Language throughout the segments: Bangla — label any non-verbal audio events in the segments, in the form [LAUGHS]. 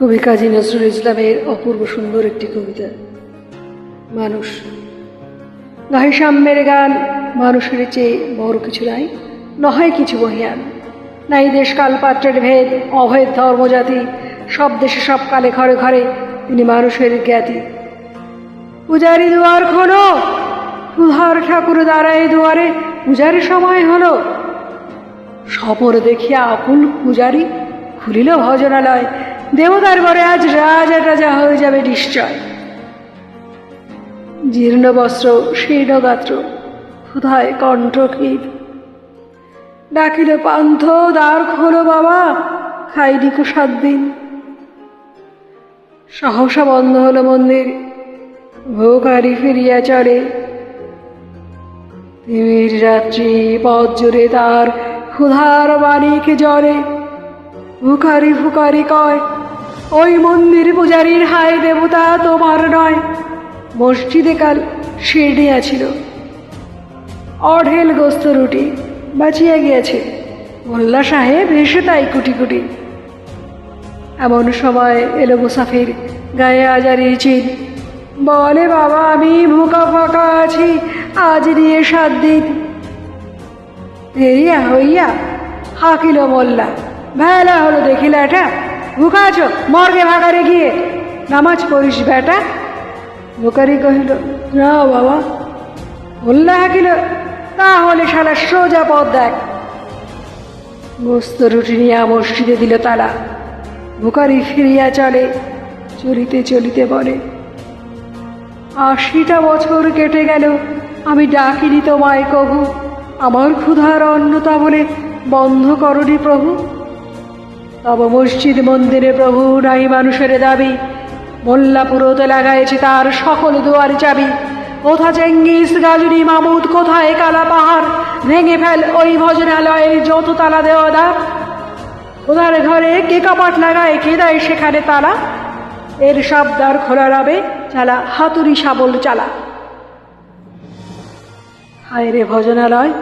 কবি কাজী নজরুল ইসলামের অপূর্ব সুন্দর একটি কবিতা। মানুষ। গাহি সাম্যের গান, মানুষের চেয়ে বড় কিছু নাই নয় কিছু বহিয়ান। নাই দেশকাল পাত্রের ভেদ, অভেদ ধর্মজাতি সব দেশে সব কালে ঘরে ঘরে তিনি মানুষের জ্ঞাতি। পূজারি দুয়ার খোলো সুধার ঠাকুর দাঁড়ায় দুয়ারে পূজারি সময় হলো। সপর দেখিয়া আকুল পূজারি খুলিল ভজনালয় দেবতার বরে আজ রাজা রাজা হয়ে যাবে নিশ্চয়। জীর্ণ বস্ত্র, শীর্ণ গাত্র, ক্ষুধায় কণ্ঠ ক্ষীর ডাকিল, পান্থ, দ্বার খোলো বাবা খাইনি কো সাত দিন। সহসা বন্ধ হলো মন্দির ভোকারি ফিরিয়া চলে। তিমির রাত্রি পথ জুড়ে তার ক্ষুধার বাণীকে জলে। ফুকারি ফুকারি কয় ওই মন্দির পূজারীর হায় দেবতা তোমার নয়। মসজিদে কাল শিরডিয়া ছিল অঢেল গোস্ত রুটি বাঁচিয়া গিয়াছে। মোল্লা সাহেব এসে তাই কুটি কুটি এমন সময় এলো মুসাফির, গায়ে আজারি চিন। বলে, বাবা, আমি ভুকা ফাঁকা আছি, আজ নিয়ে সাত দিন। দেরিয়া হইয়া হাকিল মোল্লা, ভেলা হলো দেখিলা এটা ভুকা আছো মর্গে ভাগারে গিয়ে। নামাজ পড়িস বেটা। ভুকারি কহিল, না বাবা মোল্লা হাকিল, তাহলে শালা সোজা পথ দেখ। গোস্ত রুটি নিয়ে মসজিদে দিল তালা। ভুকারি ফিরিয়া চলে, চলিতে চলিতে বলে, আশিটা বছর কেটে গেল, আমি ডাকিনি তোমায় কভু আমার ক্ষুধার অন্নতা বলে বন্ধ করনি প্রভু। তব মসজিদ মন্দিরে প্রভু নাই মানুষের দাবি। মোল্লাপুরতে লাগাইছে তার সকল দুয়ার চাবি। কোথা চেঙ্গিস গাজনি মামুদ, কোথায় কালা পাহাড়? ভেঙে ফেল ওই ভজনালয়ের যত তালা দেওয়া দা ওধার ঘরে কে কাপাট লাগায়, কে দেয় সেখানে তালা? এর সব দ্বার খোলা রাবে চালা, হাতুড়ি শাবল চালা। হায় রে ভজনালয়,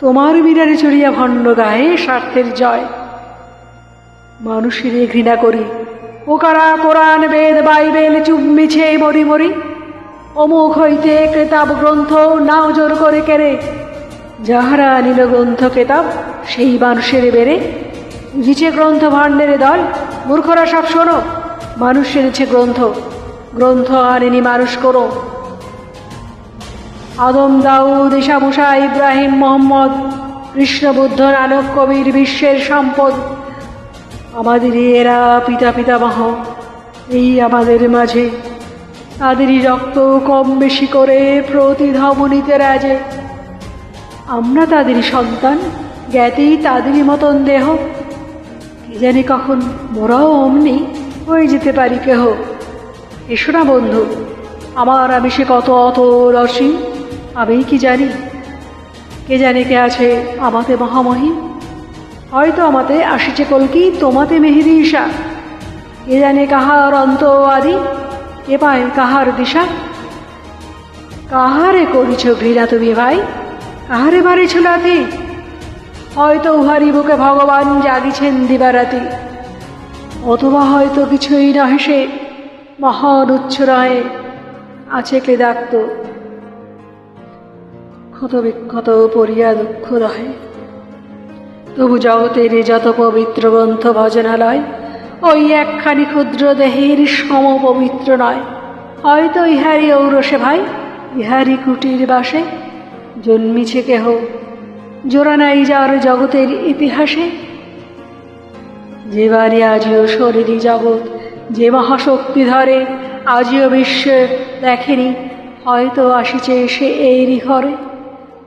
তোমার বিরারে চড়িয়া ভণ্ড গায়ে স্বার্থের জয়। মানুষের ঘৃণা করি। ওকারা কোরআন, বেদ, বাইবেল চুম্মিছে মরি মরি। অমুক হইতে কেতাব গ্রন্থ নাও জোর করে কেড়ে। যাহারা আনিল গ্রন্থ কেতাব, সেই মানুষের বেড়ে। বুঝিছে গ্রন্থ ভাণ্ডের দল, মূর্খরা সব শোনো। মানুষ এনেছে গ্রন্থ গ্রন্থ আনেনি মানুষ করো আদম, দাউদ ঈশামুষা ইব্রাহিম, মোহাম্মদ কৃষ্ণ বুদ্ধ নানক, কবির, বিশ্বের সম্পদ। আমাদের এরা পিতা পিতামহ এই আমাদের মাঝে তাদেরই রক্ত কম বেশি করে প্রতি ধমনীতে রাজে। আমরা তাদেরই সন্তান, জ্ঞাতেই তাদেরই মতন দেহ। কে জানি কখন মোরাও অমনি হয়ে যেতে পারি কেহ। এসো না বন্ধু, আমার আমি সে কত অত রসি আমি কি জানি? কে জানে কে আছে আমাতে মহামহিম? হয়তো আমাতে আসিছে কলকি তোমাতে মেহেদি ঈশা। কে জানে কাহার অন্ত আদি কে পায় কাহার দিশা। কাহারে করিছ ঘৃণা তুমি ভাই, কাহারে বাড়িছ লাথি হয়তো উহারি বুকে ভগবান জাগিছেন দিবারাতি। অথবা হয়তো কিছুই নহে সে মহান উচ্ছরায় আছে কে ক্লেদাক্ত। ক্ষত বিক্ষত পড়িয়া দুঃখ রহে। তবু জগতের যত পবিত্র গ্রন্থ ভজনালয়, ওই একখানি ক্ষুদ্র দেহের সম পবিত্র নয়। হয়তো ইহারি ঔরসে ভাই ইহারি কুটির বাসে জন্মিছে কেহ। জোড়া নাই যার জগতের ইতিহাসে। যে বাড়ি আজিও শরীরই জগৎ, যে মহাশক্তি ধরে, আজিও বিশ্ব দেখেনি, হয়তো আসিছে সে এরই ঘরে।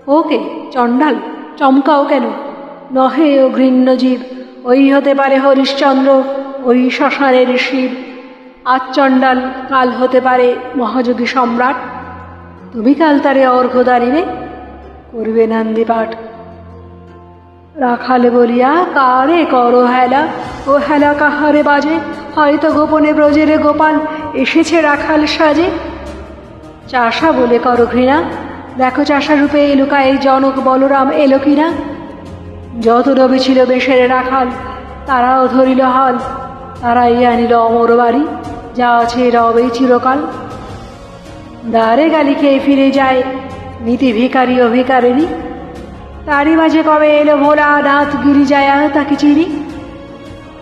ওকে, চণ্ডাল, চমকাও কেন? নহে ও ঘৃণ্য জীব ওই হতে পারে হরিশ্চন্দ্র, ওই শ্মশানের শিব আজ চণ্ডাল কাল হতে পারে মহাযোগী সম্রাট। তুমি কাল তারে অর্ঘ্য দাঁড়িবে করবে নান্দি পাঠ। রাখালে বলিয়া, কারে করো হেলা? ও হেলা কাহারে বাজে? হয়তো গোপনে ব্রজের গোপাল এসেছে রাখাল সাজে। চাষা বলে করো ঘৃণা। দেখো চাষা রূপে লুকায় জনক বলরাম এলো কিনা? যত রবি ছিল বেশের রাখাল, তারাও ধরিল হাল। তারাই আনিল অমর বাড়ি, যা আছে রবে চিরকাল। দ্বারে গালি খেয়ে ফিরে যায় নীতি ভিকারি ও ভিকারিনী তারই মাঝে কবে এলো ভোলা দাঁত গিরি যায় তাকে চিনি?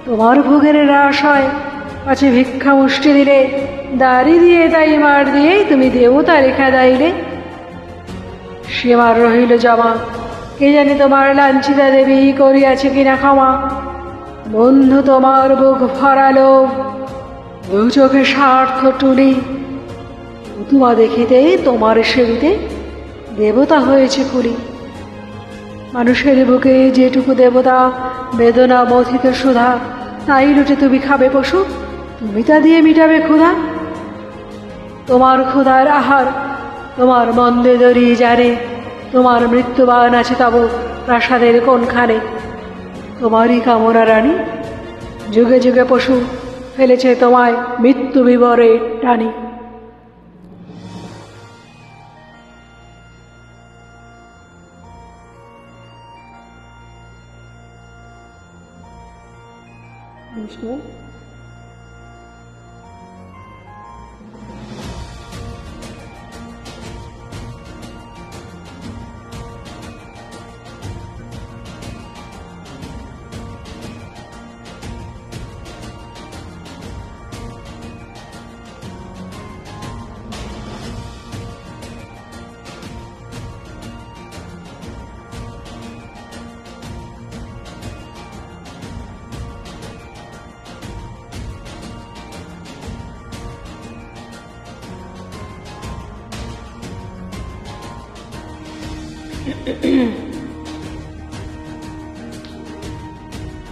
তোমার ভোগের হ্রাস হয়, পাছে ভিক্ষা মুষ্টি দিলে। দাড়ি দিয়ে তাই মার দিয়েই তুমি দেবতা রেখা দাইলে। সীমার রহিল জমা কে জানে তোমার লাঞ্ছিতা দেবী করিয়াছে কিনা ক্ষমা? বন্ধু, তোমার বুক ভরালো। চোখে স্বার্থ টুলি তোমা দেখিতে তোমার সেবিতে দেবতা হয়েছে কুলি মানুষের বুকে যেটুকু দেবতা বেদনা মথিত সুধা, তাই লুটে তুমি খাবে পশু, তুমি তা দিয়ে মিটাবে ক্ষুধা। তোমার ক্ষুধার আহার তোমার মন্দে দরি জানে। তোমার মৃত্যুবান আছে তব প্রাসাদের কোনখানে? তোমারই কামনা রানী, যুগে যুগে পশু ফেলেছে তোমায় মৃত্যু বিবরে টানি নমস্কার। 咳 [LAUGHS] 咳